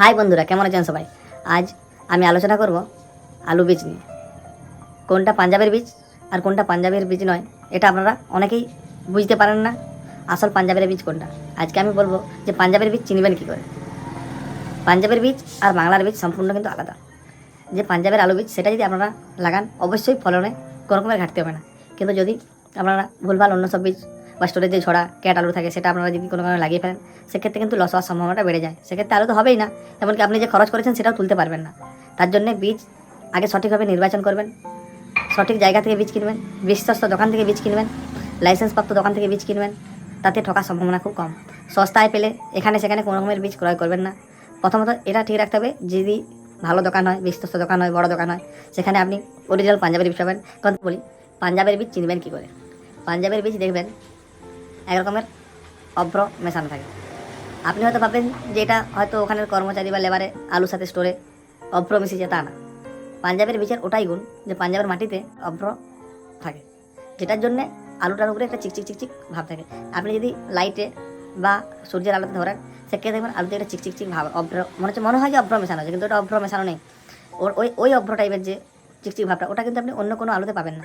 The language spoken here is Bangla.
হাই বন্ধুরা, কেমন আছেন সবাই? আজ আমি আলোচনা করব আলু বীজ নিয়ে। কোনটা পাঞ্জাবের বীজ আর কোনটা পাঞ্জাবের বীজ নয়, এটা আপনারা অনেকেই বুঝতে পারেন না, আসল পাঞ্জাবের বীজ কোনটা। আজকে আমি বলব যে পাঞ্জাবের বীজ চিনবেন কী করে? পাঞ্জাবের বীজ আর বাংলার বীজ সম্পূর্ণ কিন্তু আলাদা। যে পাঞ্জাবের আলু বীজ, সেটা যদি আপনারা লাগান, অবশ্যই ফলনে কোনো রকমের ঘাটতি হবে না। কিন্তু যদি আপনারা ভুলভাল অন্য সব বীজ বা স্টোরের যে ছড়া ক্যাট আলু থাকে, সেটা আপনারা যদি কোনো কারণে লাগিয়ে ফেলেন, সেক্ষেত্রে কিন্তু লস হওয়ার সম্ভাবনাটা বেড়ে যায়। সেক্ষেত্রে আলু তো হবেই না, এমনকি আপনি যে খরচ করেছেন সেটাও তুলতে পারবেন না। তার জন্য বীজ আগে সঠিকভাবে নির্বাচন করবেন, সঠিক জায়গা থেকে বীজ কিনবেন, বিশ্বস্ত দোকান থেকে বীজ কিনবেন লাইসেন্স প্রাপ্ত দোকান থেকে বীজ কিনবেন, তাতে ঠকার সম্ভাবনা খুব কম। সস্তায় পেলে এখানে সেখানে কোনো রকমের বীজ ক্রয় করবেন না। প্রথমত এটা ঠিক রাখতে হবে, যদি ভালো দোকান হয়, বিশ্বস্ত দোকান হয়, বড় দোকান হয়, সেখানে আপনি অরিজিনাল পাঞ্জাবের বীজ পাবেন। কারণ বলি, পাঞ্জাবের বীজ চিনবেন কী করে? পাঞ্জাবের বীজ দেখবেন এক রকমের অভ্র মেশানো থাকে। আপনি হয়তো ভাববেন যে এটা হয়তো ওখানের কর্মচারী বা লেবারে আলুর সাথে স্টোরে অভ্র মিশিয়েছে, তা না। পাঞ্জাবের বীজের ওটাই গুণ যে পাঞ্জাবের মাটিতে অভ্র থাকে, যেটার জন্যে আলুটার উপরে একটা চিকচিক চিকচিক ভাব থাকে। আপনি যদি লাইটে বা সূর্যের আলোতে ধরেন, সেক্ষেত্রে দেখবেন আলুতে একটা চিকচিক চিক ভাব, অভ্র, মনে হচ্ছে মনে হয় যে অভ্র মেশানো আছে, কিন্তু ওটা অভ্র মেশানো নেই। ওর ওই ওই অভ্র টাইপের যে চিকচিক ভাবটা, ওটা কিন্তু আপনি অন্য কোনো আলুতে পাবেন না।